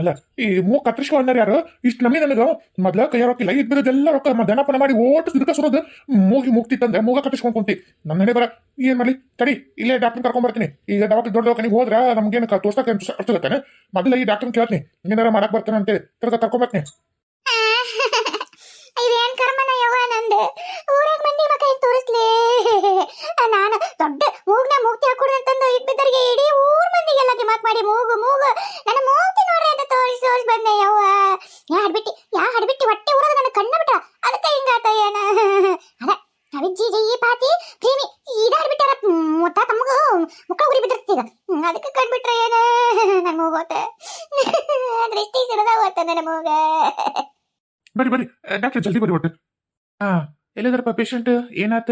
ಅಲ್ಲ, ಈ ಮೂಗ್ ಕತ್ತರಿಸ್ಕೊಂಡಾರ ಯಾರು? ಇಷ್ಟು ನಮಗೆ ನನಗೆ ಮೊದ್ಲ ಕೈ ರೊಕ್ಕಿಲ್ಲ ಇದ್ದಿದ್ದೆಲ್ಲ ರೊಕ್ಕ ಮಧ್ಯಾಹ್ನ ಮಾಡಿ ಓಟು ಸಿದ್ಕ ಸುರೋದು ಮೂಗಿ ಮುಗ್ತಿತ್ತಂದ್ರೆ ಮೂಗ ಕತ್ತರಿಸ್ಕೊಂಡು ಕುಂತಿ. ನನ್ನ ಬರ, ಏನ್ ಮಾಡ್ಲಿ? ತಡಿ, ಇಲ್ಲೇ ಡಾಕ್ಟರ್ ಕರ್ಕೊಂಡ್ ಬರ್ತೀನಿ. ಈಗ ದವಾಖಾನೆ, ದೊಡ್ಡ ದವಾಖಾನಿಗೆ ಹೋದ್ರ ನಮ್ಗೇನು ತೋರ್ಸಕ್ಕೆ ಅರ್ಥಗತ್ತಾನೆ ಮೊದಲ ಈ ಡಾಕ್ಟರ್ ಕೇಳ್ತೀನಿ. ಏನಾರ ಮಾಡಕ್ ಬರ್ತಾನೆ ಅಂತೇಳಿ ತಿರ್ಗ ಕರ್ಕೊಂಡ್ ಬರ್ತೀನಿ ಇದೇನ್ ಕರ್ಮನ ಯವ್ವ ನಂದು ಊರಾಗ ಮಂದಿ ಮಕ್ಕ ಏನ್ ತೋರಿಸ್ಲಿ ನಾನು ದೊಡ್ಡ ಮೂಗ್ನ ಮೂಗ್ತಿ ಹಾಕೊಡು ಅಂತಂದು ಇದ್ದಿದ್ದರಿಗೆ ಇಡೀ ಊರ್ ಮಂದಿಗೆಲ್ಲ ದಿಮಾಕ್ ಮಾಡಿ ಮೂಗು ಮೂಗು ನನ್ನ ಮೂಗ್ತಿ ನೋಡ್ರಿ ಅಂತ ತೋರಿಸಿ ತೋರಿಸಿ ಬಂದೆ ಯವ್ವ ಯಾ ಹಡ್ಬಿಟ್ಟಿ ಯಾ ಹಡ್ಬಿಟ್ಟಿ ಹೊಟ್ಟೆ ಊರದ ನನ್ನ ಕಣ್ಣ ಬಿಟ್ಟ ಅದಕ್ಕೆ ಹಿಂಗಾತ ಏನ ಅದ ಅವಿಜ್ಜಿ ಜೈ ಪಾತಿ ಪ್ರೇಮಿ ಇದ ಹಡ್ಬಿಟ್ಟಾರ ಮುತ್ತ ತಮ್ಮಗ ಮುಕ್ಕ ಉರಿ ಬಿದ್ದಿರ್ತೀಗ ಅದಕ್ಕೆ ಕಣ್ಬಿಟ್ರೆ ಏನ ನನ್ನ ಮೂಗೋತ ದೃಷ್ಟಿ ಸಿಡದ ಹೋತ ನನ್ನ ಮೂಗ ಬರ್ರಿ ಜಲ್ದಿ ಬರ್ರಿ ಒಟ್ಟು ಹಾ ಎಲ್ಲಿದಾರಪ್ಪ ಪೇಷಂಟ್ ಏನಾತ?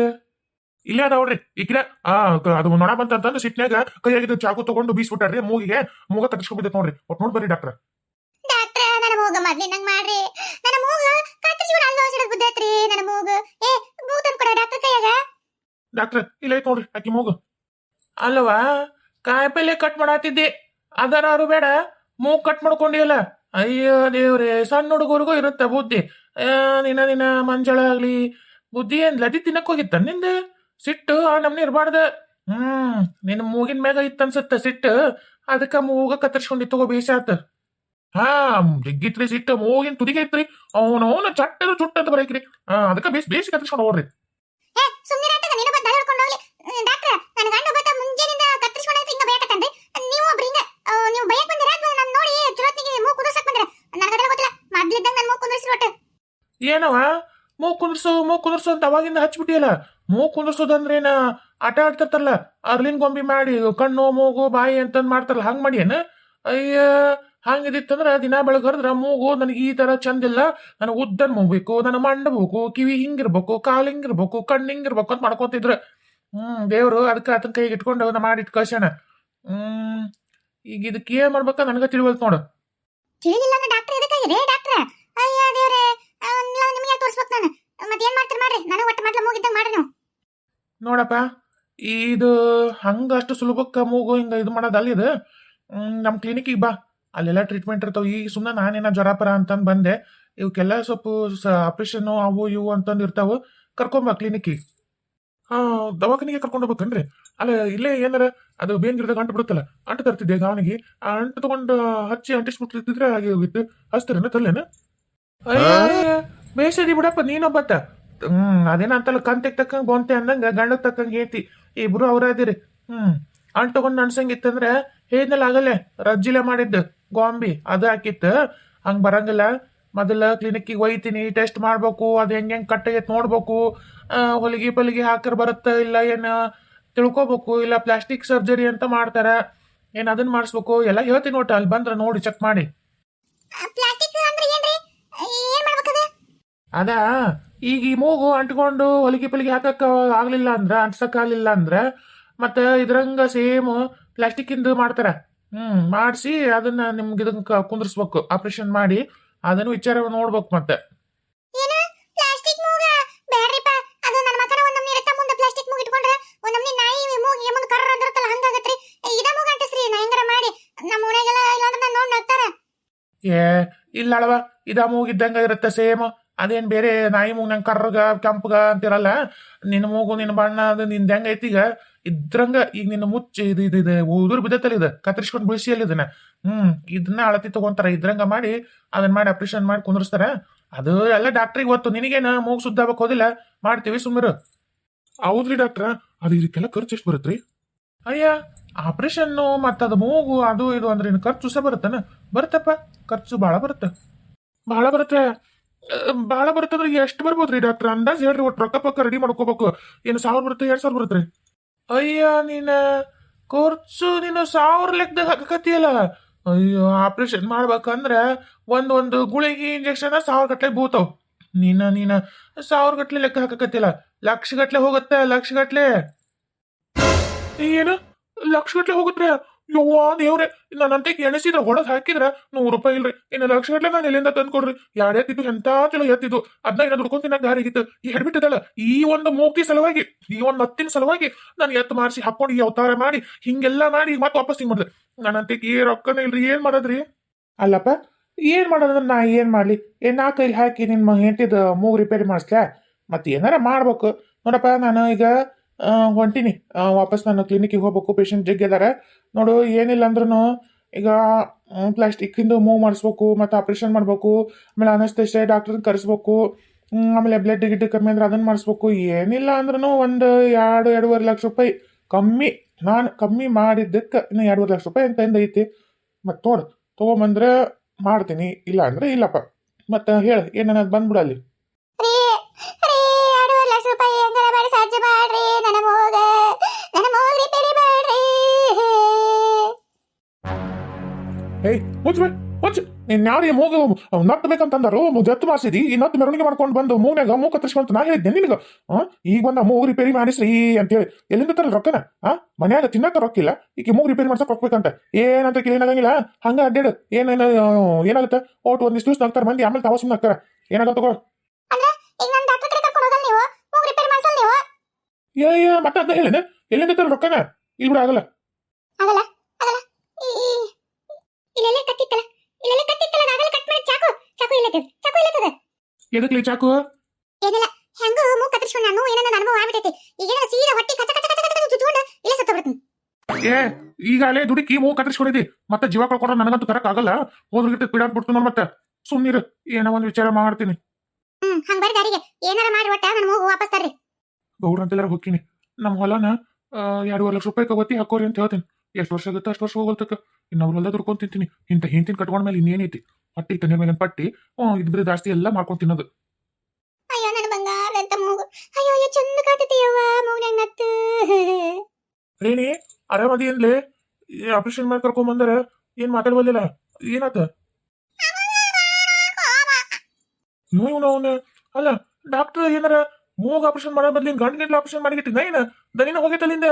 ಇಲ್ಲೇ ಅದ ನೋಡ್ರಿ ಈಗ ಆ ನೋಡ ಬಂತ ನೊಣ ಬಂತಂತಂದು ಸಿಟ್ನ್ಯಾಗ ಕೈಯಾಗಿದ್ದ ಚಾಕು ತಗೊಂಡು ಬೀಸ್ಬಿಟ್ಟಾರ್ರಿ ಮೂಗಿಗೆ ಮೂಗ ಕತ್ತರಿಸ್ಕೊಂಡ್ಬಿದ್ದೈತೆ ನೋಡ್ರಿ. ಒಟ್ಟು ನೋಡಿ ಬರ್ರಿ ಡಾಕ್ಟರ್. ಡಾಕ್ಟ್ರ ನನ್ನ ಮೂಗ ಮೊದ್ಲಿನಂಗ್ ಮಾಡ್ರಿ. ನನ್ನ ಮೂಗ ನನ್ನ ಮೂಗ. ಏ ಮೂಗ್ ತಂದ್ ಕೊಡ ಡಾಕ್ಟರ್ ಕೈಯಾಗ. ಡಾಕ್ಟರ್ ಇಲ್ಲ ಐತ್ ನೋಡ್ರಿ ಆಕಿ ಮೂಗು. ಅಲ್ವಾ ಕಾಯಿಪಲ್ಲೆ ಕಟ್ ಮಾಡತ್ತಿದ್ದೆ ಅದರಾರು ಬೇಡ ಮೂಗ್ ಕಟ್ ಮಾಡ್ಕೊಂಡಿಲ್ಲ ಅಯ್ಯೋ ದೇವ್ರೆ ಸಣ್ಣ ಹುಡುಗರಿಗೂ ಇರುತ್ತೆ ಬುದ್ಧಿ. ನಿನ್ನ ನಿನ್ನ ಮಂಜಳ ಆಗ್ಲಿ. ಬುದ್ಧಿ ಏನ್ ಲದಿ ತಿನ್ನಕ್ ಹೋಗಿತ್ತ ನಿಂದ? ಸಿಟ್ಟು, ಆ ನಮ್ನ ಇರಬಾರ್ದ ಹ್ಮ್, ನಿನ್ನ ಮೂಗಿನ ಮ್ಯಾಗ ಇತ್ತನ್ಸತ್ತ ಸಿಟ್ಟು. ಅದಕ್ಕ ಮೂಗ ಕತ್ತರಿಸ್ಕೊಂಡಿ ತಗೋ ಬೇಸಾತ ಹಾ, ಜಿಗ್ಗಿತ್ರಿ ಸಿಟ್ಟು, ಮೂಗಿನ ತುದಿಗೆ ಇತ್ರಿ. ಅವನವನ ಚಟ್ಟದ ಚುಟ್ಟ ಅಂತ ಬರೈಕ್ರಿ ಹಾ, ಅದಕ್ಕ ಬೇಸ್, ಬೇಸಿ ಕತ್ತರಿಸ್ಕೊಂಡು ಹೋಗ್ರಿ. ನೀವು ಬಯಕ್ ಬಂದಿರ? ನಾನು ನೋಡಿ ಚುರತ್ನಿಗೆ ಮೂಗು ಕುದಿಸಕ್ ಬಂದಿರ? ನನಗದೆಲ್ಲ ಗೊತ್ತಿಲ್ಲ. ಮೊದ್ಲಿದ್ದಂಗ ನನ್ನ ಮೂಗು ಕುದರ್ಸಿ ಒಟ್ಟು ಏನವ? ಮೂ ಕುಂದ್ರಸು ಮೂ ಕುಂದ್ರಸು ಅಂತ ಅವಾಗಿಂದ ಹಚ್ಬಿಟ್ಟಿಯಲ್ಲ. ಮೂ ಕುಂದ್ರಸೋದಂದ್ರೇನ? ಆಟ ಆಡ್ತಿರ್ತಾರಲ್ಲ. ಅರ್ಲಿನ್ ಗೊಂಬಿ ಮಾಡಿ, ಕಣ್ಣು, ಮೂಗು, ಬಾಯಿ ಅಂತಂದು ಮಾಡ್ತಾರಲ್ಲ. ಹಂಗೆ ಮಾಡಿ ಏನ? ಅಯ್ಯ ಹಂಗಿದಿತ್ತಂದ್ರೆ ದಿನ ಬೆಳಗರ್ದ್ರ ಮೂಗು ನನಗೆ ಈ ತರ ಚಂದಿಲ್ಲ ನನಗೆ ಉದ್ದನ್ ಮೂಗ್ಬೇಕು, ನನಗೆ ಮಂಡಬೇಕು, ಕಿವಿ ಹಿಂಗಿರ್ಬೇಕು, ಕಾಲ್ ಹಿಂಗಿರ್ಬೇಕು, ಕಣ್ಣು ಹಿಂಗಿರ್ಬೇಕು ಅಂತ ಮಾಡ್ಕೊತಿದ್ರು. ಹ್ಮ್, ದೇವರು ಅದಕ್ಕೆ ಅದನ್ನ ಕೈಗೆ ಇಟ್ಕೊಂಡು ಅದನ್ನ ಮಾಡಿಟ್ ಕಳ್ಸೋಣ ಹ್ಮ್, ಈಗ ಇದಕ್ಕೆ ಏನ್ ಮಾಡ್ಬೇಕ ನನಗೆ ತಿಳಿವಲ್ತು ನೋಡು. ಡಾಕ್ಟ್ರ ಅಯ್ಯ ದೇವ್ರೆ ನಿಮಗೆ ತೋರಿಸ್ಬೇಕು ನಾನು ಮತ್ತೆ ಏನ್ ಮಾಡ್ತೀರಿ ಮಾಡ್ರಿ ನನಗೆ ಒಟ್ಟು ಮೊದ್ಲು ಮೂಗಿದ್ದಂಗ ಮಾಡ್ರಿ ನೀವು ನೋಡಪ್ಪ ಇದು ಹಂಗೆ ಅಷ್ಟು ಸುಲಭಕ್ಕೆ ಮೂಗು ಹಿಂಗೆ ಇದು ಮಾಡೋದಲ್ಲ ಇದು? ನಮ್ಮ ಕ್ಲಿನಿಕ್ಕಿಗೆ ಬಾ. ಅಲ್ಲೆಲ್ಲ ಟ್ರೀಟ್ಮೆಂಟ್ ಇರ್ತಾವೆ. ಈಗ ಸುಮ್ಮನೆ ನಾನೇನ ಜ್ವರಪರ ಅಂತಂದು ಬಂದೆ. ಇವಕ್ಕೆಲ್ಲ ಸ್ವಲ್ಪ ಆಪ್ರೇಷನ್ ಅವು ಇವು ಅಂತಂದು ಇರ್ತಾವೆ. ಕರ್ಕೊಂಬ ಕ್ಲಿನಿಕ್ಕಿಗೆ ದವಾಖಾನಿಗೆ ಕರ್ಕೊಂಡು ಹೋಗ್ಬೇಕನ್ರಿ ಅಲ್ಲ, ಇಲ್ಲೇ ಏನಾರ? ಅದು ಬೇನ್ ಗಿಡದಾಗ ಅಂಟು ಬಿಡುತ್ತಲ್ಲ. ಅಂಟು ತರ್ತಿದ್ದೆ ಗಾವನಿಗೆ ಆ ಅಂಟು ತಗೊಂಡು ಹಚ್ಚಿ ಅಂಟಿಸ್ಬಿಟ್ಟಿದ್ರೆ ಹಾಗೆ ಹೋಗಿತ್ತು. ಹಚ್ತಾರೇನ ತಲ್ಲೇನ? ಬೇಸಿದಿ ಬಿಡಪ್ಪ ನೀನೊಬ್ಬತ್ತ ಹ್ಮ್ ಅದೇನ ಅಂತಲ್ಲ ಕಂತೆಗ್ ತಕ್ಕಂಗ್ ಬೊಂತೆ ಅಂದಂಗ ಗಂಡಕ್ ತಕ್ಕಂಗ್ ಏತಿ ಇಬ್ರು ಅವ್ರ ಅದಿರಿ ಹ್ಮ್ ಅಣ್ಣ ತಗೊಂಡ್ ಅನ್ಸಂಗಿತ್ತಂದ್ರ ಹೇದ್ನಲ್ಲ ಆಗಲ್ಲೇ ರಜ್ಜಿಲೆ ಮಾಡಿದ್ದು, ಗೋಂಬಿ, ಅದು ಹಾಕಿತ್ತು. ಹಂಗ್ ಬರಂಗಿಲ್ಲ. ಮೊದಲ ಕ್ಲಿನಿಕ್ಕಿಗೆ ಒಯ್ತೀನಿ ಟೆಸ್ಟ್ ಮಾಡ್ಬೇಕು, ಅದು ಹೆಂಗೆ ಹೆಂಗ್ ಕಟ್ಟಾಗೈತ್ ನೋಡ್ಬೇಕು. ಹೊಲಿಗೆ ಪಲಿಗೆ ಹಾಕರ್ ಬರುತ್ತ ಇಲ್ಲ ಏನ, ತಿಳ್ಕೊಬೇಕು. ಇಲ್ಲ ಪ್ಲಾಸ್ಟಿಕ್ ಸರ್ಜರಿ ಅಂತ ಮಾಡ್ತಾರ. ಏನ್ ಅದನ್ನ ಮಾಡಿಸ್ಬೇಕು? ಎಲ್ಲ ಹೇಳ್ತೀನಿ ನೋಟ ಅಲ್ಲಿ ಬಂದ್ರೆ ನೋಡಿ ಚೆಕ್ ಮಾಡಿ ಪ್ಲಾಸ್ಟಿಕ್ ಅಂದ್ರೆ ಏನ್ರಿ ಏನ್ ಮಾಡ್ಬೇಕದ ಅದ ಈಗ ಈ ಮೂಗು ಅಂಟ್ಕೊಂಡು ಹೊಲಿಗೆ ಪಲಿಗೆ ಹಾಕಕ್ಕ ಆಗ್ಲಿಲ್ಲ ಅಂದ್ರ ಅಂಟ್ಸಕ್ ಆಗ್ಲಿಲ್ಲ ಅಂದ್ರ ಮತ್ತೆ ಇದ್ರಂಗ ಸೇಮ್ ಪ್ಲಾಸ್ಟಿಕ್ ಇಂದ ಮಾಡ್ತಾರ. ಹ್ಮ್ ಮಾಡಿಸಿ ಅದನ್ನ ನಿಮ್ಗೆ ಇದನ್ನ ಕುಂದ್ರಿಸ್ಬೇಕು ಆಪರೇಷನ್ ಮಾಡಿ ಅದನ್ನು ವಿಚಾರ ನೋಡ್ಬೇಕು ಮತ್ತೆ. ಏ ಇಲ್ಲ ಅಳವ ಇದ ಮೂಗಿದ್ದಂಗ ಇರುತ್ತೆ ಸೇಮ್ ಅದೇನ್ ಬೇರೆ ನಾಯಿ ಮೂಗ್ ನಂಗೆ ಕರ್ರಗ, ಕೆಂಪಗ ಅಂತಿರಲ್ಲ ನಿನ್ನ ಮೂಗು ನಿನ್ನ ಬಣ್ಣ, ಅದು ನಿಂದ ಹೆಂಗ ಐತಿ ಈಗ? ಇದ್ರಂಗ ಈಗ ನಿನ್ನ ಮುಚ್ಚಿ ಇದು ಇದು ಇದು ಉದುರು ಬಿದ್ದತ್ತಲ್ಲ ಇದು, ಕತ್ತರಿಸ್ಕೊಂಡು ಬಿಡಿಸಿಯಲ್ಲಿ ಇದನ್ನ. ಹ್ಮ್, ಇದನ್ನ ಅಳತಿ ತಗೊಂತಾರ, ಇದ್ರಂಗ ಮಾಡಿ ಅದನ್ನ ಮಾಡಿ ಆಪ್ರೇಷನ್ ಮಾಡಿ ಕುಂದ್ರಸ್ತಾರ. ಅದು ಎಲ್ಲ ಡಾಕ್ಟ್ರಿಗೆ ಗೊತ್ತು, ನಿನಗೇನ ಮೂಗು ಸುದ್ದ ಆಗ್ಬೇಕು ಹೋದಿಲ್ಲ? ಮಾಡ್ತೀವಿ ಹೌದು ಹೌದ್ರಿ ಡಾಕ್ಟ್ರ ಅದು ಇದಕ್ಕೆಲ್ಲ ಖರ್ಚು ಎಷ್ಟು ಬರುತ್ತ್ರಿ ಅಯ್ಯ ಆಪರೇಷನ್ನು ಮತ್ತು ಅದು ಮೂಗು, ಅದು, ಇದು ಅಂದ್ರೆ ಖರ್ಚು ಸಹ ಬರುತ್ತಾನ? ಬರುತ್ತಪ್ಪ, ಖರ್ಚು ಭಾಳ ಬರುತ್ತೆ. ಭಾಳ ಬರುತ್ತೆ. ಭಾಳ ಬರುತ್ತೆ ಅಂದ್ರೆ ಎಷ್ಟು ಬರ್ಬೋದ್ರಿ ಡಾಕ್ಟರ್? ಅಂದಾಜ್ ಹೇಳ್ರಿ ಒಟ್ಟು ರೊಕ್ಕ ಪಕ್ಕ ರೆಡಿ ಮಾಡ್ಕೋಬೇಕು. ಏನು ಸಾವಿರ ಬರುತ್ತೆ, ಎರಡು ಸಾವಿರ ಬರುತ್ತೆ ಅಯ್ಯ ನೀನ ಖರ್ಚು ನೀನು ಸಾವಿರ ಲೆಕ್ಕದಾಗ ಹಾಕಕತ್ತಿಯಲ್ಲ? ಅಯ್ಯೋ ಆಪರೇಷನ್ ಮಾಡ್ಬೇಕಂದ್ರೆ ಒಂದ್ ಒಂದು ಗುಳಿಗೆ ಇಂಜೆಕ್ಷನ್ ಸಾವಿರ ಗಟ್ಲೆ ಬೂತಾವ್ ನೀನ ನೀನ ಸಾವಿರ ಗಟ್ಲೆ ಲೆಕ್ಕ ಹಾಕಕತ್ತಿಲ್ಲ ಲಕ್ಷ ಗಟ್ಲೆ ಹೋಗುತ್ತೆ, ಲಕ್ಷ ಗಟ್ಲೆ. ಏನು? ಲಕ್ಷ ಗಟ್ಲೆ ಹೋಗುತ್ತೆ ಯವ್ವಾ, ದೇವ್ರೆ ನನ್ನಂತೆ ಎಣಿಸಿದ್ರ ಹೊಡೆದ್ ಹಾಕಿದ್ರ ನೂರು ರೂಪಾಯಿ ಇಲ್ರಿ. ಇನ್ನು ಲಕ್ಷ ಗಟ್ಲೆ ನಾನು ಎಲ್ಲಿಂದ ತಂದ್ಕೊಡ್ರಿ ಕೊಡ್ರಿ. ಎತ್ತಿದ್ದು ಎಂತ ಚಲೋ ಎತ್ತಿದ್ದು. ಅದನ್ನ ಏನಾದ್ರು ದುಡ್ಕೊಂಡ್ ತಿನ್ನಕ್ ದಾರಿ ಇತ್ತು? ಈ ಹೆಡ್ಬಿಟ್ಟದಲ್ಲ ಈ ಒಂದು ಮೂಕ್ತಿ ಸಲುವಾಗಿ, ಈ ಒಂದು ಹತ್ತಿನ ಸಲುವಾಗಿ ನಾನು ಎತ್ತು ಮಾರಿಸಿ ಹಾಕೊಂಡು ಈ ಅವತಾರ ಮಾಡಿ, ಹಿಂಗೆಲ್ಲ ಮಾಡಿ ಮತ್ತೆ ವಾಪಸ್ ಹಿಂಗ್ ಮಾಡಿದೆ. ನನ್ನಂತೆ ಏ ರೊಕ್ಕನ ಇಲ್ರಿ, ಏನ್ ಮಾಡೋದ್ರಿ? ಅಲ್ಲಪ್ಪ, ಏನು ಮಾಡೋದ್ರ? ನಾ ಏನು ಮಾಡ್ಲಿ? ಏನು ನಾ ಕೈಲಿ ಹಾಕಿ ನಿನ್ನ ಹೆಂಟಿದ ಮೂಗು ರಿಪೇರಿ ಮಾಡಿಸ್ಲಾ? ಮತ್ತೆ ಏನಾರ ಮಾಡ್ಬೇಕು. ನೋಡಪ್ಪ, ನಾನು ಈಗ ಹೊಂಟೀನಿ. ವಾಪಸ್ ನಾನು ಕ್ಲಿನಿಕ್ಕಿಗೆ ಹೋಗ್ಬೇಕು. ಪೇಷಂಟ್ ಜಗ್ಗಿದ್ದಾರೆ ನೋಡು, ಏನಿಲ್ಲ ಅಂದ್ರೂ ಈಗ ಪ್ಲಾಸ್ಟಿಕ್ಕಿಂದು ಮೂವ್ ಮಾಡಿಸ್ಬೇಕು, ಮತ್ತು ಆಪ್ರೇಷನ್ ಮಾಡಬೇಕು, ಆಮೇಲೆ ಅನಸ್ತೇಶ ಡಾಕ್ಟ್ರನ್ನ ಕರೆಸ್ಬೇಕು ಆಮೇಲೆ ಬ್ಲಡ್ ಗಿಡ್ ಕಮ್ಮಿ ಅಂದ್ರೆ ಅದನ್ನು ಮಾಡಿಸ್ಬೇಕು. ಏನಿಲ್ಲ ಅಂದ್ರೂ ಒಂದು ಎರಡು, ಎರಡೂವರೆ ಲಕ್ಷ ರೂಪಾಯಿ ಕಮ್ಮಿ. ನಾನು ಕಮ್ಮಿ ಮಾಡಿದ್ದಕ್ಕೆ ಇನ್ನು ಎರಡೂವರೆ ಲಕ್ಷ ರೂಪಾಯಿ ಅಂತ ಐತಿ. ಮತ್ತು ನೋಡು ತೊಗೊಂಬಂದ್ರೆ ಮಾಡ್ತೀನಿ. ಇಲ್ಲ ಅಂದ್ರೆ ಇಲ್ಲಪ್ಪ. ಮತ್ತು ಹೇಳು ಏನನ್ನೋದು ಬಂದ್ಬಿಡು ಅಲ್ಲಿ. ಏಯ್ ಮುಚ್ಚ ಮುಚ್ಚ. ನೀನ್ ಯಾರಿಗೆ ಮೂಗು ನತ್ತು ಬೇಕಂತಂದರು ಜತ್ತು ಮಾಡಿಸಿದಿ ಈ ನತ್ತು ಮೆರವಣಿಗೆ ಮಾಡ್ಕೊಂಡು ಬಂದು ಮೂಗ್ನಾಗ ಮೂಗ್ ಕತ್ತರಿಸ್ಕೊಂತ ನಾ ಹೇಳಿದ್ದೆ ನಿನಗ. ಈಗ ಬಂದ ಮೂಗು ರಿಪೇರಿ ಮಾಡಿಸ್ರಿ ಅಂತೇಳಿ. ಎಲ್ಲಿಂದ ತರ ರೊಕ್ಕನ? ಆ ಮನ್ಯಾಗ ತಿನ್ನಕ ರೊಕ್ಕಿಲ್ಲ. ಈಗ ಮೂಗು ರಿಪೇರಿ ಮಾಡ್ಸಕ್ ಹೋಗ್ಬೇಕಂತ. ಏನಂತ ಕೇಳಾಗಂಗಿಲ್ಲ ಹಂಗ ಅಡ್ಡಾಡು. ಏನೇನು ಏನಾಗುತ್ತೆ? ಓಟ್ ಒಂದಿಷ್ಟು ದಿವಸ ನಗ್ತಾರ ಮಂದಿ ಆಮೇಲೆ ತಾವು ಸುಮ್ಮನೆ ಏನಾಗತ್ತ ತಗೋ. ಏ ಮತ್ತೆ ಅದ ಹೇಳಿನ? ಎಲ್ಲಿಂದ ತರ ರೊಕ್ಕನ? ಇಲ್ಲಿ ಬಿಡ ಆಗಲ್ಲ ಆಗಲ್ಲ ಈ ಈ- ಇಲ್ಲೆಲ್ಲ ಕತ್ತಿತ್ತಲ್ಲ ಇಲ್ಲೆಲ್ಲ ಕತ್ತಿತ್ತಲ್ಲ ನಾವೆಲ್ಲ ಕಟ್ ಮಾಡಿ ಚಾಕು ಚಾಕು ಇಲ್ಲತ್ತದ ಚಾಕು ಇಲ್ಲತ್ತದ ಎದಕ್ಲಿ ಚಾಕು ಏನಿಲ್ಲ ಹೆಂಗು ಮೂಗ್ ಕತ್ತರಿಸ್ಕೊಂಡು ನಾನು ಏನನ್ನ ನನ್ನ ಅನುಭವ ಆಗ್ಬಿಟ್ಟೈತಿ. ಈಗ ಸೀದಾ ಹೊಟ್ಟಿ ಕಚ ಕಚ ಕಚ ಕಚ ಚುಚ್ಕೊಂಡು ಇಲ್ಲ ಸತ್ತ ಬಿಡ್ತೀನಿ ಏ ಈಗಾಗಲೇ ದುಡುಕಿ ಮೂಗು ಕತ್ತರಿಸ್ಕೊಂಡಿದ್ದಿ. ಮತ್ತೆ ಜೀವ ಕಳ್ಕೊಂಡ್ರೆ ನನಗಂತೂ ತರಕ್ ಆಗಲ್ಲ. ಹೋದ್ರಿಗಿಟ್ಟು ಪೀಡಾಕ್ ಬಿಡ್ತು ನೋಡ್ ಮತ್ತೆ. ಸುಮ್ಮನಿರು ಏನೋ ಒಂದು ವಿಚಾರ ಮಾಡ್ತೀನಿ. ಹ್ಮ್ ಹಂಗ ಬರ್ರಿ ದಾರಿಗೆ. ಏನಾರ ಮಾಡಿ ಒಟ್ಟ ನನ್ನ ಮೂಗು ವಾಪಸ್ ತರ್ರಿ. ಗೌಡ್ರ ಅಂತೆಲ್ಲರ ಹೋಗ್ತೀನಿ. ನಮ್ಮ ಹೊಲನ ಎರಡೂವರೆ ಲಕ್ಷ ರೂಪಾಯಿ ಕವತಿ ಹಾಕೋರಿ ಅಂತ ಹೇಳ್ತೀನಿ. ಎಷ್ಟು ವರ್ಷ ಆಗುತ್ತೆ ಅಷ್ಟು ವರ್ಷ ಹೋಗಲ್ತಕ್ಕ. ಇನ್ನೊಬ್ರು ಹೊಲ್ದ ದುಡ್ಕೊಂಡ್ ತಿಂತೀನಿ. ಇಂಥ ಹಿಂತಿನ ಕಟ್ಕೊಂಡ ಮೇಲೆ ಇನ್ನೇನೈತಿ? ಪಟ್ಟಿ ತನ್ನ ಮೇಲೆ ಪಟ್ಟಿ? ಹ್ಞೂ ಇದ್ರೆ ಜಾಸ್ತಿ ಎಲ್ಲ ಮಾಡ್ಕೊಂಡು ತಿನ್ನೋದು. ಅಯ್ಯೋ ನನ್ನ ಬಂಗಾರ ಅಂತ ಮೂಗು. ಅಯ್ಯೋ ಅಯ್ಯೋ ಚಂದ ಕಾತೈತಿ ಯವ್ವ ಮೂಗ್ನಾಗ ನತ್ತು. ರೇಣಿ ಆರಾಮದಿ ಏನ್ಲೇ? ಆಪರೇಷನ್ ಮಾಡಿ ಕರ್ಕೊಂಡ್ ಬಂದರ. ಏನ್ ಮಾತಾಡ್ಬೋದಿಲ್ಲ ಏನಾತ? ಇವ ಇವನು ಅವನ ಅಲ್ಲ ಡಾಕ್ಟರ್ ಏನಾರ ಮೂಗ್ ಆಪರೇಷನ್ ಮಾಡೋ ಬದ್ಲಿ ಗಂಡ ಗಂಟ್ಲ ಆಪರೇಷನ್ ಮಾಡಿಗಿಟ್ಟಿದ್ದ ಏನ? ದನಿನ ಹೋಗೈತಲ್ಲಿಂದ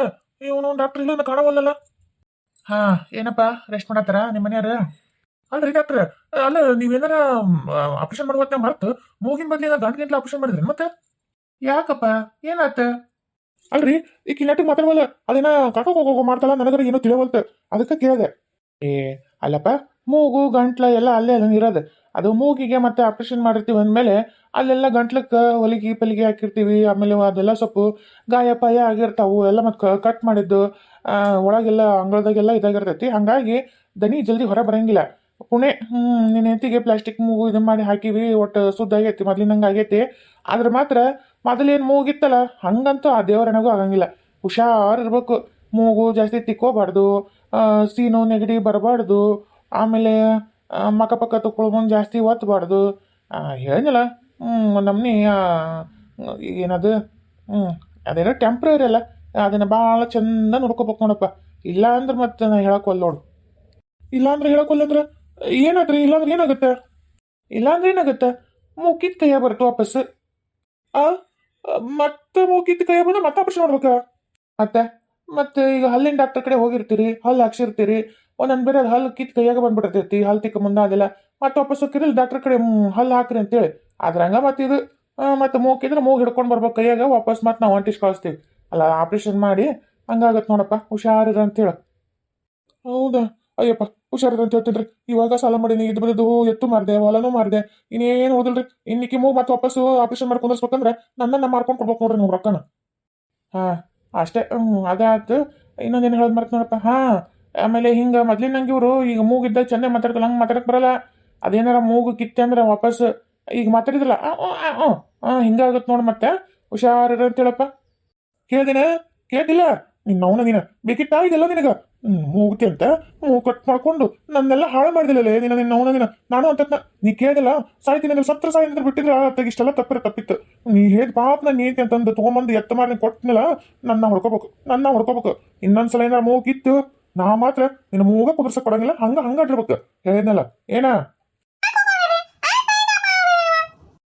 ಇವನು ಡಾಕ್ಟರ್ ಇಲ್ಲ ಕಾಣವಲ್ಲಲ್ಲ ಹಾ ಏನಪ್ಪ ರೆಸ್ಟ್ ಮಾಡತ್ತಾರ ನಿಮ್ಮ ಮನೆಯವ್ರ ಅಲ್ರಿ ಡಾಕ್ಟ್ರ ಅಲ್ಲ, ನೀವೇನಾರ ಆಪರೇಷನ್ ಮಾಡುವತ್ತ ಮರ್ತು, ಮೂಗಿನ ಬದಲಿ ಗಂಟು ಗಂಟ್ಲ ಆಪರೇಷನ್ ಮಾಡಿದ್ರಿ ಮತ್ತೆ? ಯಾಕಪ್ಪ? ಏನಾತ? ಅಲ್ರಿ, ಈ ಕಿನ್ನಟಿಗೆ ಮಾತಾಡುವಲ್ಲ, ಅದೇನ ಕರ್ಕೊಂಡು ಹೋಗೋ ಮಾಡ್ತಲ್ಲ ನನಗರ ಏನೋ ತಿಳಿವಲ್ತ. ಅದಕ್ಕೆ ಕೇಳಿದೆ. ಏ, ಅಲ್ಲಪ್ಪ, ಮೂಗು, ಗಂಟ್ಲ ಎಲ್ಲ ಅಲ್ಲೇ ಅಲ್ಲ ಇರೋದು ಅದು ಮೂಗಿಗೆ ಮತ್ತೆ ಆಪರೇಷನ್ ಮಾಡಿರ್ತೀವಿ ಅಂದಮೇಲೆ, ಅಲ್ಲೆಲ್ಲ ಗಂಟ್ಲಕ್ಕೆ ಹೊಲಿಗೆ, ಪಲಿಗೆ ಹಾಕಿರ್ತೀವಿ. ಆಮೇಲೆ ಅದೆಲ್ಲ ಸ್ವಲ್ಪ ಗಾಯ, ಪಾಯ ಆಗಿರ್ತಾವು, ಎಲ್ಲ ಮತ್ತೆ ಕಟ್ ಮಾಡಿದ್ದು ಒಳಗೆಲ್ಲ, ಅಂಗಳದಾಗೆಲ್ಲ ಇದಾಗಿರ್ತೈತಿ. ಹಾಗಾಗಿ ದನಿ ಜಲ್ದಿ ಹೊರ ಬರಂಗಿಲ್ಲ. ಪುಣೆ ನಿನ್ನ ಎತ್ತಿಗೆ ಪ್ಲಾಸ್ಟಿಕ್ ಮೂಗು ಇದು ಮಾಡಿ ಹಾಕಿವಿ, ಒಟ್ಟು ಶುದ್ಧ ಆಗೈತಿ ಮೊದ್ಲಿನಂಗೆ ಆಗೈತಿ. ಆದ್ರೆ ಮಾತ್ರ ಮೊದಲೇನು ಮೂಗಿತ್ತಲ್ಲ, ಹಂಗಂತೂ ಆ ದೇವರನಗೂ ಆಗಂಗಿಲ್ಲ. ಹುಷಾರು ಇರ್ಬೇಕು. ಮೂಗು ಜಾಸ್ತಿ ತಿಕ್ಕೋಬಾರ್ದು ಸೀನು ನೆಗಡಿ ಬರಬಾರ್ದು, ಆಮೇಲೆ ಮಕ್ಕ ಮಕ ಪಕ್ಕ ತಗೊಳ್ಬಂದು ಜಾಸ್ತಿ ಒತ್ತಬಾರ್ದು ಹೇಳಿಲ್ಲ ಹ್ಞೂ ನಮ್ಮನಿ ಏನದು ಹ್ಞೂ ಅದೇನೋ ಟೆಂಪ್ರರಿ ಅಲ್ಲ, ಅದನ್ನು ಭಾಳ ಚಂದ ನೋಡ್ಕೋಬೇಕು ನೋಡಪ್ಪ. ಇಲ್ಲ ಅಂದ್ರೆ ಮತ್ತೆ ನಾನು ಹೇಳಕ್ವಲ್ಲ ನೋಡು. ಇಲ್ಲ ಅಂದ್ರೆ ಹೇಳಕ್ವಲ್ಲ ಅಂದ್ರೆ ಏನಾದ್ರಿ? ಇಲ್ಲಾಂದ್ರೆ ಏನಾಗುತ್ತೆ? ಇಲ್ಲಾಂದ್ರೆ ಏನಾಗುತ್ತೆ? ಮೂಕಿತ್ ಕೈಯ ಬರುತ್ತೆ ವಾಪಸ್. ಆ? ಮತ್ತೆ ಮೂಕಿತ್ ಕೈಯ ಬಂದ್ರೆ ಮತ್ತೆ ಆಪರೇಷನ್ ಮಾಡ್ಬೇಕಾ? ಮತ್ತೆ? ಮತ್ತೆ ಈಗ ಹಲ್ಲಿನ ಡಾಕ್ಟರ್ ಕಡೆ ಹೋಗಿರ್ತೀರಿ, ಹಲ್ಲು ಹಾಕ್ಸಿರ್ತೀರಿ ಒಂದೊಂದು ಬೇರೆ ಹಲ್ಲು ಕಿತ್ ಕೈಯಾಗ ಬಂದ್ಬಿಟ್ಟಿರ್ತೈತಿ, ಹಲ್ಲು ತಿಕ್ಕ ಮುಂದೆ ಅದೆಲ್ಲ. ಮತ್ತೆ ವಾಪಸ್ ಹೋಗಿರಲ್ಲ ಡಾಕ್ಟರ್ ಕಡೆ ಹಲ್ಲು ಹಾಕ್ರಿ ಅಂತೇಳಿ. ಆದ್ರೆ ಹಂಗ ಮತ್ತೆ ಇದು. ಮತ್ತೆ ಮೂಕಿದ್ರೆ ಮೂಗು ಹಿಡ್ಕೊಂಡು ಬರ್ಬೇಕು ಕೈಯಾಗ, ವಾಪಸ್ ಮತ್ತೆ ನಾವು ಅಂಟಿಸ್ ಕಳಿಸ್ತೀವಿ. ಅಲ್ಲ, ಆಪ್ರೇಷನ್ ಮಾಡಿ ಹಂಗಾಗತ್ತೆ ನೋಡಪ್ಪ, ಹುಷಾರಿರ ಅಂತೇಳಿ. ಹೌದಾ? ಅಯ್ಯಪ್ಪ ಹುಷಾರಿರ ಅಂತ ಹೇಳ್ತೀನಿ ಇವಾಗ ಸಾಲ ಮಾಡೀನಿ ಇದು ಬಂದದ್ದು ಎತ್ತು ಮಾರಿದೆ, ಹೊಲನೂ ಮಾರಿದೆ, ಇನ್ನೇನು ಹೋದಿಲ್ರಿ. ಇನ್ನಿಕ್ಕಿ ಮೂಗ್ ಮತ್ತೆ ವಾಪಸ್ಸು ಆಪರೇಷನ್ ಮಾಡ್ಕೊಂಡಿರ್ಸ್ಬೇಕಂದ್ರೆ ನನ್ನನ್ನು ಮಾಡ್ಕೊಂಡು ಕೊಡ್ಬೇಕು ನೋಡ್ರಿ ನೀವು ರೊಕ್ಕನ. ಹಾಂ, ಅಷ್ಟೇ ಹ್ಞೂ ಇನ್ನೊಂದು ಇನ್ನೊಂದೇನು ಹೇಳೋದು ಮರ್ತು ನೋಡಪ್ಪ. ಹಾಂ, ಆಮೇಲೆ ಹಿಂಗೆ ಮೊದ್ಲಿನಂಗೆ ಇವರು, ಈಗ ಮೂಗಿದ್ದ ಚೆನ್ನಾಗಿ ಮಾತಾಡ್ತಿಲ್ಲ ಹಂಗೆ ಮಾತಾಡಕ್ಕೆ ಬರಲ್ಲ. ಅದೇನಾರ ಮೂಗು ಕಿತ್ತೆ ಅಂದ್ರೆ ವಾಪಸ್ ಈಗ ಮಾತಾಡಿದ್ರಲ್ಲ ಹಾಂ ಹಿಂಗಾಗುತ್ತೆ ನೋಡಿ ಮತ್ತೆ. ಹುಷಾರಿರ ಅಂತೇಳಪ್ಪ ಕೇಳ್ದಿನ? ಕೇಳ್ತಿಲ್ಲ ನಿನ್ನ ಅವನ ನೀನು? ಬೇಕಿತ್ತಾ? ಇದೆಲ್ಲ ನಿನಗ? ಮೂಗುತಿ ಅಂತ ಕಟ್ ಮಾಡ್ಕೊಂಡು ನನ್ನೆಲ್ಲ ಹಾಳು ಮಾಡಿದಿಲ್ಲ ನಿನ್ನ ನಿನ್ನ ಅವನ ನಾನು ಅಂತ ನೀ ಕೇಳಿಲ್ಲ ಸಾಯ್ತೀನಿ ಸತ್ರ ಸಾಯಿ ಅಂದ್ರೆ ಬಿಟ್ಟಿದ್ರೆ ಅತ್ತಾಗ ಇಷ್ಟೆಲ್ಲ ತಪ್ಪಿರ ತಪ್ಪಿತ್ತು. ನೀ ಹೇಳಿದ ಪಾಪ ನಾನು ನೀತಿ ಅಂತಂದು ತೊಗೊಂಬಂದು ಎತ್ತ ಮಾಡಿ ಕೊಟ್ಟಿನಲ್ಲ ನನ್ನ ಹೊಡ್ಕೋಬೇಕು ನನ್ನ ಹೊಡ್ಕೋಬೇಕು. ಇನ್ನೊಂದ್ಸಲ ಏನಾರ ಮೂಗ್ ಕಿತ್ತು ನಾ ಮಾತ್ರ ನಿನ್ನ ಮೂಗ ಕುದುರ್ಸಕ್ ಕೊಡಂಗಿಲ್ಲ ಹಂಗ ಹಂಗ ಇಡ್ಬೇಕು ಹೇಳಿದ್ನಲ್ಲ ಏನ?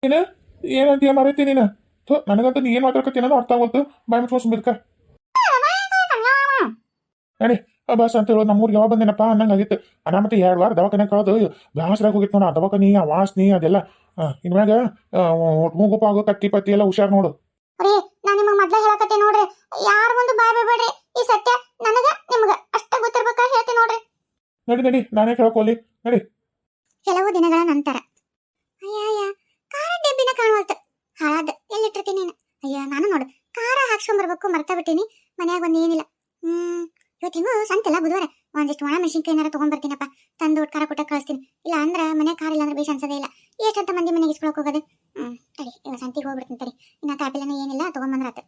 ಏನ ಏನಂತೀಯ ಮರೈತಿ ನೀನು? ಥು, ನನಗಂತೂ ನೀ ಏನು ಮಾತಾಡ್ಕತ್ತಿ ಅನ್ನೋದು ಅರ್ಥ ಆಗೋತು ಬಾಯ್ ಮುಚ್ಕೊಂಡು ಆ ಬಸ್ ಅಂತ ಹೇಳೋದು ನಮ್ಮೂರಿಗೆ ಯಾವಾಗ ಬಂದೇನಪ್ಪ ಅನ್ನಂಗೆ ಆಗಿತ್ತು ಅಣ್ಣ ಮತ್ತೆ ಎರಡು ವಾರ ದವಾಖಾನೆ ಕಳೆದು ಬ್ಯಾಸರಾಗಿ ಹೋಗಿತ್ತು ನೋಡು ಆ ದವಾಖಾನಿ ಆ ವಾಸನಿ ಅದೆಲ್ಲ. ಇನ್ಮ್ಯಾಗ ಮೂಗು ಆಗೋ ಕತ್ತಿ ಪತ್ತಿ ಎಲ್ಲ ಹುಷಾರ್ ನೋಡು. ರೀ ನಾನು ನಿಮಗೆ ಮೊದಲೇ ಹೇಳಕತ್ತೆ ನೋಡ್ರಿ. ಯಾರು ಮುಂದೆ ಬಾಯ್ ಬಿಡ್ಬೇಡ್ರಿ. ಈ ಸತ್ಯ ನನಗ ನಿಮ್ಗ ಅಷ್ಟ ಗೊತ್ತಿರ್ಬೇಕ ಹೇಳ್ತೀನಿ ನೋಡ್ರಿ. ನಡಿ ನಡಿ ನಾನೇ ಕೇಳ್ಕೊಲಿ ನಡಿ. ಕೆಲವು ದಿನಗಳ ನಂತರ. ಅಯ್ಯ ಅಯ್ಯ ಖಾರ ಡಬ್ಬಿನ ಕಾಣುವಲ್ತು. ಹಾಳಾದ ಎಲ್ಲಿಟ್ಟಿರ್ತೀನಿ ಅಯ್ಯ ನಾನು ನೋಡು ಖಾರ ಹಾಕ್ಸ್ಕೊಂಬರ್ಬೇಕು ಮರ್ತಾ ಬಿಟ್ಟಿನಿ. ಮನ್ಯಾಗ ಒಂದ್ ಏನಿಲ್ಲ. ಹ್ಮ್ ಇವತ್ತು ಹೆಂಗೋ ಸಂತೆಲ್ಲ ಬುಧವಾರ. ಒಂದಿಷ್ಟು ಒಣ ಮೆಣಸಿನ್ಕಾಯಿ ಏನಾರ ತಗೊಂಡ್ಬರ್ತೀನಪ್ಪ ತಂದು ಖಾರ ಕೊಟ್ಟ ಕಳಿಸ್ತೀನಿ. ಇಲ್ಲ ಅಂದ್ರೆ ಮನೆ ಖಾರ ಇಲ್ಲ ಅಂದ್ರೆ ಬೇಸ್ ಅನ್ಸೋದೇ ಇಲ್ಲ. ಎಷ್ಟಂತ ಮಂದಿ ಮನೆಗೆ ಇಸ್ಕೊಳಕ್ ಹೋಗೋದು? ಹ್ಮ್ ತಡಿ ಇವಾಗ ಸಂತಿಗೆ ಹೋಗ್ಬಿಡ್ತೀನಿ ತಡಿ. ಇನ್ನ ಕಾಪಿಲ್ಲ ಏನಿಲ್ಲ ತಗೊಂಬಂದ್ರಾತ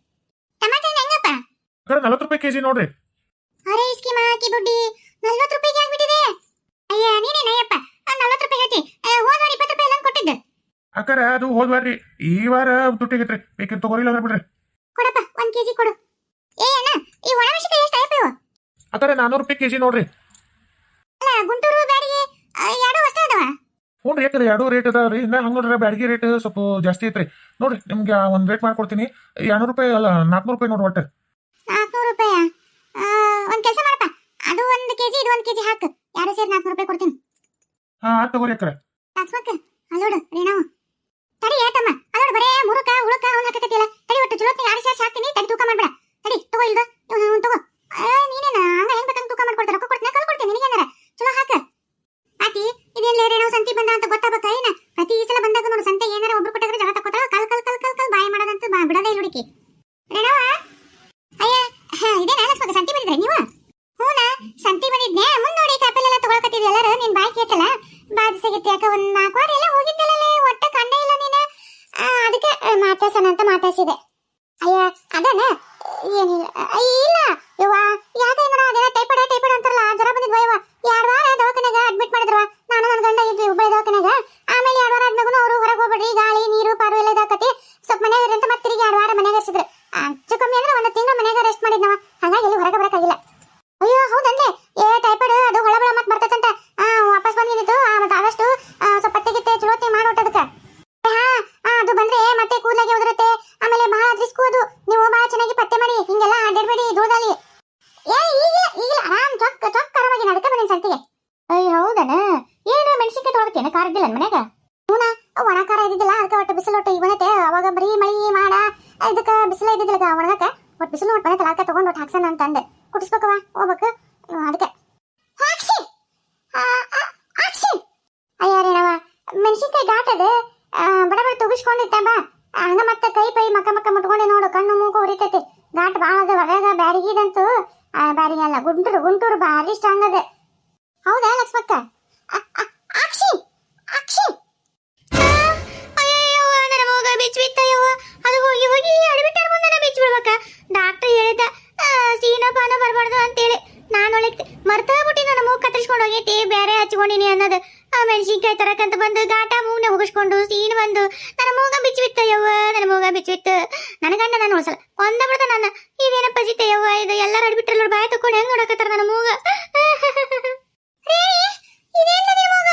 ಟಮಾಟೆ ಹೆಂಗಪ್ಪ? ಅಕ್ಕಾರ ನಲವತ್ತು ರೂಪಾಯಿ ಕೆಜಿ ನೋಡ್ರಿ. ಅರೇ ಇಸ್ಕಿ ಮಾಕಿ ಬುಡ್ಡಿ. ನಲ್ವತ್ತು ರೂಪಾಯಿಗೆ ಆಗ್ಬಿಟ್ಟಿದೆ. ಅಯ್ಯ ನೀನೇನ ಅಯ್ಯಪ್ಪ ನಲ್ವತ್ತು ರೂಪಾಯಿ ಹೇಳ್ತಿ. ಹೋದ್ವಾರ ಇಪ್ಪತ್ತು ರೂಪಾಯಿ ಎಲ್ಲ ಕೊಟ್ಟಿದ್ದೆ. ಅಕ್ಕಾರ ಅದು ಹೋದ್ವಾರ್ರಿ ಈ ವಾರ ದುಡ್ಡಿಗೈತ್ರಿ. ಬೇಕಿರ್ ತಗೋರಿಲ್ಲ ಅಂದ್ರೆ ಬಿಡ್ರಿ. ಕೊಡಪ್ಪ ಒಂದ್ ಕೆಜಿ ಕೊಡು. ಏ ಅಣ್ಣ ಈ ಒಣ ಮೆಣಸಿನಕಾಯಿ ಅಕ್ಕಾರ ನಾನೂರು ರೂಪಾಯಿ ಕೆಜಿ ನೋಡ್ರಿ. ಅಲ್ಲ ಗುಂಟೂರು ಬ್ಯಾಡಿಗೆ ಎರಡು ಅಷ್ಟೇ ಅದಾವ ಹ್ಞೂ ರೀ ಯಾಕಂದ್ರೆ ಎರಡು ರೇಟ್ ರೀ ಇನ್ನ ಹಂಗೆ ನೋಡ್ರಿ ಬ್ಯಾಡಗಿ ರೇಟ್ ಸ್ವಲ್ಪ ಜಾಸ್ತಿ ಐತ್ರಿ. ನೋಡ್ರಿ ನಿಮ್ಗೆ ಒಂದು ರೇಟ್ ಮಾಡ್ಕೊಡ್ತೀನಿ. ಎರಡ್ನೂರು ರೂಪಾಯಿ ಅಲ್ಲ ನಾಲ್ಕುನೂರು ರೂಪಾಯಿ ನೋಡ್ರಿ ಒಟ್ಟು. ನಾಲ್ಕುನೂರು ರೂಪಾಯಿ? ಒಂದು ಕೆಲಸ ಮಾಡಪ್ಪ. ಅದು ಒಂದು ಕೆಜಿ ಇದು ಒಂದು ಕೆಜಿ ಹಾಕು. ಎರಡು ಸೇರಿ ನಾಲ್ಕುನೂರು ರೂಪಾಯಿ ಕೊಡ್ತೀನಿ. ಹಾಂ ಆತ್ ತಗೋರಿ ಅಕ್ಕಾರ. ಲಕ್ಷ್ಮಕ್ಕ ಅಲ್ಲೋಡು ರೀಣಾವು ತಡಿ ಏತಮ್ಮ ಅಲ್ಲೋಡು ಬರೇ ಮುರುಕ ಉಳುಕ ಅವ್ನು ಹಾಕಕತ್ತಿಲ್ಲ ತಡಿ ಒಟ್ಟು ಚಲೋ ಯಾರು ಸೇರ್ಸಿ ಹಾಕ್ತೀನಿ. ತಡಿ ತೂಕ ಮಾಡ್ಬೇಡ. ತಡಿ ತಗೋ ಇಲ್ದ ತಗೋ. ನೀನೇನ? ಹಂಗ ಹೆಂಗ್ ತೂಕ ಮಾಡ್ಕೊಡ್ತಾರ ರೊಕ್ಕ ಕೊಡ್ತೀನಿ ಚಲೋ ಹಾಕ. ಆತಿ ಇದೇನ್ ನಾವು ಸಂತಿ ಬಂದ ಅಂತ ಗೊತ್ತಾಗಬೇಕ ಏನ? ಪ್ರತಿ ಸಲ ಬಂದಾಗ ನೋಡು, ಸಂತೆ ಏನಾರ ಒಬ್ರು ಕೊಟ್ಟಾಗ ಕಲ್ ಕಲ್ ಕಲ್ ಕಲ್ ಕಲ್ ಬಾಯಿ ಮಾಡೋದಂತ ಬಿಡೋದೇ ಹುಡುಕಿ. ರೇಣವ ಅಯ್ಯ ಇದೇನ ಲಕ್ಷ್ಮಕ್ಕ ಸಂತಿ ಬಂದಿದ್ರೆ ನೀವು ಹೂನ ಸಂತಿ ಬಂದಿದ್ನೆ ಮುಂದ್ ನೋಡಿ ಕಾಪೆಲೆಲ್ಲ ತಗೊಳಕತ್ತಿದ್ವಿ ಎಲ್ಲರೂ ನಿನ್ ಬಾಯಿ ಕೇತಲ್ಲ ಬಾಜಿ ಸಿಗುತ್ತೆ ಯಾಕ ಒಂದ್ ನಾಲ್ಕು ವಾರ ಎಲ್ಲ ಹೋಗಿದ್ದಲ್ಲ ಒಟ್ಟ ಕಂಡೇ ಇಲ್ಲ ನೀನು ಆ, ಅದಕ್ಕೆ ಆ, ಮಾತಾಡ್ಸೋಣ ಅಂತ ಮಾತಾಡ್ಸಿದೆ ಅಯ್ಯ ಅದನ ಏನಿಲ್ಲ ಅಯ್ಯ, ಇಲ್ಲ ಯವ್ವ ಯಾಕೆ ನೋಡ ಅದೆಲ್ಲ ಟೈಫಾಯ್ಡ್ ಟೈಫಾಯ್ಡ್ ಅಂತಾರಲ್ಲ ಜ್ವರ ಬಂದಿದ್ವ ಯವ್ವ ಎರಡು ವಾರ ದವಾಖಾನೆಗ ಅಡ್ಮಿಟ್ ಮಾಡಿದ್ರವ ನಾನು ನನ್ನ ಗಂಡ ಇದ್ವಿ ಉಬ್ಬ ದವಾಖಾನೆಗ ಆಮೇಲೆ ಎರಡು ವಾರ ಆದ್ಮೇಗೂ ಅವರು ಹೊರಗೆ ಹೋಗ್ಬೇಡ್ರಿ ಗಾಳಿ ನೀರು ಪಾರು ಎಲ್ಲ ಇದಾಕತಿ ಸ್ವಲ್ಪ ಮನ್ಯಾಗ ಇರ್ರಿ ಅಂತ ಮತ್ತೆ ತಿರುಗಿ ಎರಡು ವಾರ ಮನ್ಯಾಗ ಇರ್ಸಿದ್ರು ಹೆಚ್ಚು ಕಮ್ಮಿ ಅಂದ್ರೆ ಒಂದು ತಿಂಗಳು ಮನ್ಯಾಗ ರೆಸ್ಟ್ ಮಾಡಿದ್ನವ ಹಾಗಾಗಿ ಎಲ್ಲಿ ಹೊರಗೆ ಬರಕ್ಕಾಗಿಲ್ಲ ಅಯ್ಯೋ ಹೌದನ್ರಿ ಏ ಟೈಫಾಯ್ಡ್ ಅದು ಹೊಳಬಳ ಮತ್ತೆ ಬರ್ತೈತಂತ ಆ ವಾಪಸ್ ಬಂದಿದ್ದು ಮತ್ತೆ ಆದಷ್ಟು ಆ, ಸ್ವಲ್ಪ ತೆಗಿತೆ ಚಲೋತ್ನೆ ಮಾಡೋಟ್ ಅದಕ್ಕೆ ಹಾ ಆ, ಅದು ಬಂದ್ರೆ ಮತ್ತೆ ಕೂದಲಾಗೆ ಉದುರುತ್ತೆ ಆಮೇಲೆ ಬಹಳ ರಿಸ್ಕ್ ಅದು ನೀವು ಬಹಳ ಚೆನ್ನಾಗಿ ಪತ್ತೆ ಮಾಡಿ ಹಿಂಗೆಲ್ಲ ಅಡ್ಡಾಡ್ಬೇಡಿ ದೂರದಲ್ಲಿ ಏ ಈಗ ಈಗ ಆರಾಮ್ ಚೊಕ್ ಚೊಕ್ ಆರಾಮಾಗಿ ಅದಕ್ಕೆ ಬಂದಿನ ಸಂತಿಗೆ ಅಯ್ಯ ಹೌದನ ಏನು ಮೆಣಸಿನ್ಕಾಯಿ ತೊಗೊಳತ್ತೇನೆ ಖಾರ ಇದ್ದಿಲ್ಲ ಮನ್ಯಾಗ ಹೂನ ಒಣ ಖಾರ ಇದ್ದಿದ್ದಿಲ್ಲ ಅದಕ್ಕೆ ಒಟ್ಟು ಬಿಸಿಲು ಒಟ್ಟು ಈಗ ಬಂದೈತೆ ಅವಾಗ ಬರೀ ಮಳಿ ಮಾಡ ಇದಕ್ಕೆ ಬಿಸಿಲು ಇದ್ದಿದ್ದಿಲ್ಲ ಒಣಗಕ್ಕೆ ಒಟ್ಟು ಬಿಸಿಲು ಒಟ್ಟು ಬಂದೈತಲ್ಲ ತಲಾಕ ತಗೊಂಡು ಒಟ್ಟು ಅಂತ ಅಂದೆ. ಕುಡಿಸ್ಬೇಕವ ಹೋಗ್ಬೇಕು. ಅದಕ್ಕೆ. ಹಾಕ್ಸಿ! ಹಾಕ್ಸಿ! ಅಯ್ಯ ರೇಣವ ಮೆಣಸಿನ್ಕಾಯಿ ಘಾಟದ ಬಡ ಬಡ ತುಗಿಸ್ಕೊಂಡಿದ್ದ ಬಾ. ಹಂಗ ಮತ್ತೆ ಕೈ ಪೈ ಮಕ್ಕ ಮಕ್ಕ ಮುಟ್ಕೊಂಡೆ ನೋಡು ಕಣ್ಣು ಮೂಗು ಉರಿತೈತಿ. ಘಾಟ್ ಭಾಳ ಅದ ಹೊರಗ ಬ್ಯಾರಿಗಿದಂತೂ ಆ, ಬ್ಯಾಡಿಗೆ ಅಲ್ಲ ಗುಂಟೂರು ಗುಂಟೂರು ಭಾರಿ ಸ್ಟ್ರಾಂಗ್ ಅದ. ಹೌದಾ ಲಕ್ಷ್ಮಕ್ಕ? ಅಕ್ಷಿ ಅಕ್ಷಿ ಅಯ್ಯೋ ನನ್ನ ಮಗ ಬಿಚ್ಚು ಬಿತ್ತಯ್ಯವ್ವ ಅದು ಹೋಗಿ ಹೋಗಿ ಅಡ್ಬಿಟ್ಟಾರ ಮುಂದೆ ನಾ ಬಿಚ್ಚು ಬಿಡ್ಬೇಕ ಡಾಕ್ಟರ್ ಹೇಳಿದ ಸೀನ ಪಾನ ಬರಬಾರ್ದು ಅಂತೇಳಿ ನಾನು ಒಳಗೆ ಮರ್ತಾ ಬಿಟ್ಟು ನನ್ನ ಮೂಗ್ ಕತ್ತರಿಸ್ಕೊಂಡು ಹೋಗೈತಿ ಬೇರೆ ಹಚ್ಕೊಂಡಿನಿ ಅನ್ನೋದು ಆ ಮೆಣಸಿನ್ಕಾಯಿ ತರಕಂತ ಬಂದು ಗಾಟ ಮೂಗ್ನೆ ಹೋಗಿಸ್ಕೊಂಡು ಸೀನ್ ಬಂದು, ನನ್ನ ಮೂಗ ಬಿಚ್ಚು ಯವ್ವ ನನ್ನ ಮೂಗ ಬಿಚ್ಚು ಬಿತ್ತು ನನ್ನ ಗಂಡ ನಾನು ಉಳಿಸಲ್ಲ ಒಂದ ಬಿಡ್ದ ನನ್ನ, ಇದೇನಪ್ಪ ಜಿತ್ತಯ್ಯವ್ವ ಇದು ಎಲ್ಲರೂ ಅಡ್ಬಿಟ್ರಲ್ಲ ಬಾಯಿ ತಕೊಂಡು ಹೆಂಗ್ ನೋಡಕತ್ತಾರ ನನ್ನ ಮೂಗ? ಇದೇನ್ ನಿನ್ ಮೂಗ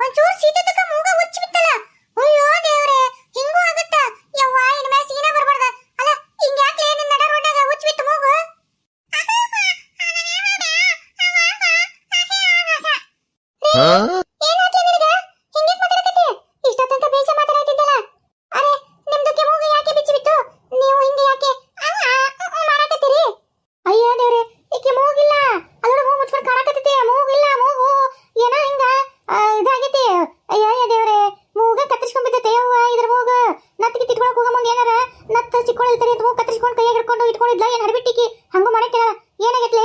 ಒಂಚೂರು ಸೀತೆ ತಕ ಮೂಗ ಮುಚ್ಚಿ ಬಿತ್ತಲ್ಲ ಅಯ್ಯೋ ದೇವ್ರೆ ಹಿಂಗೂ ಆಗತ್ತ ಯವ್ವ ಇನ್ ಮೇಲೆ ಸೀನ ಬರ್ಬಾರ್ದ ಅಲ್ಲ ಹಿಂಗ್ ಯಾಕೆ ನಿನ್ನ ನಡ ರೋಡ್ನಾಗ ಮುಚ್ಚಿ ಬಿತ್ತು ಮೂಗು ಏನಾಯ್ತು ನಿನಗ ಹಿಂಗ್ಯಾಕ್ ಮಾತಾಡಕತ್ತಿ ಇಷ್ಟೊತ್ತಂಕ ಬೇಸ ಮಾತಾಡತ್ತಿದ್ದಲ್ಲ ಅರೆ ನಿಮ್ದಕ್ಕೆ ಮೂಗು ಯಾಕೆ ಬಿಚ್ಚಿ ಬಿತ್ತು ನೀವು ಹಿಂಗೆ ಯಾಕೆ ಆ, ಆ, ಆ, ಮಾಡಕತ್ತೀರಿ ಅಯ್ಯೋ ದೇವ್ರೆ ಈಕೆ ಮೂಗಿಲ್ಲ ಅಲ್ಲೋಡ ಮೂಗು ಮುಚ್ಕೊಂಡು ಕಾಣಕತ್ತೈತಿ ಮೂಗಿಲ್ಲ ಮೂಗು ಏನೋ ಹಿಂಗ ಆ, ಇದಾಗೈತಿ ಅಯ್ಯೋ ಅಯ್ಯೋ ದೇವ್ರೆ ಮೂಗ ಕತ್ತರಿಸ್ಕೊಂಡ್ ಬಿದ್ದೈತೆ ಯವ್ವ ಇದ್ರ ಮೂಗ ನತ್ತಿಗೆ ಮುಂದೆ ಏನಾರ ನತ್ತ ಚಿಕ್ಕೊಳಿರ್ತಾರೆ ಅಂತ ಮೂಗು ಕತ್ತರಿಸ್ಕೊಂಡು ಕೈಯಾಗ ಹಿಡ್ಕೊಂಡು ಇಟ್ಕೊಂಡಿದ್ಲ? ಏನ್ ಹಡ್ಬಿಟ್ಟಿಕಿ? ಹಂಗ ಮಾಡಕ್ಕೆ ಏನಾಗೈತ್ಲೆ?